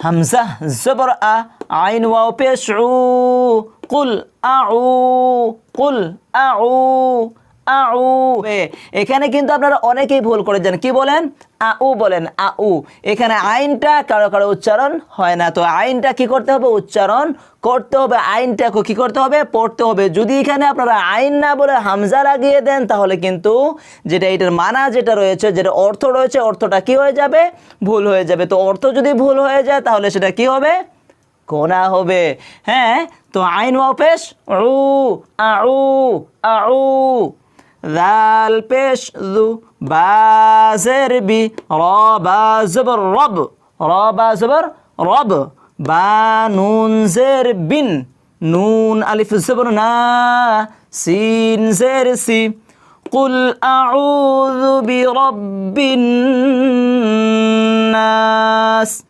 হামজা জবর আ আইন ওয়াও পেশ উ কুল আউ কুল আউ আউ। এখানে কিন্তু আপনারা অনেকেই ভুল করে যান কি বলেন? আউ বলেন, আউ। এখানে আইনটা কারও কারও উচ্চারণ হয় না। তো আইনটা কি করতে হবে? উচ্চারণ করতে হবে। আইনটাকে কি করতে হবে? পড়তে হবে। যদি এখানে আপনারা আইন না বলে হামজা লাগিয়ে দেন, তাহলে কিন্তু যেটা এটার মানা যেটা রয়েছে, যেটা অর্থ রয়েছে, অর্থটা কি হয়ে যাবে? ভুল হয়ে যাবে। তো অর্থ যদি ভুল হয়ে যায়, তাহলে সেটা কি হবে? কোনা হবে। হ্যাঁ? তো আইন ওয়াও পেশ? উ আউ আউ। ذال پیش ذو بازر بی را بازبر رب را بازبر رب با نون زر بن نون الف زبر نا سین زر سی قل اعوذ برب الناس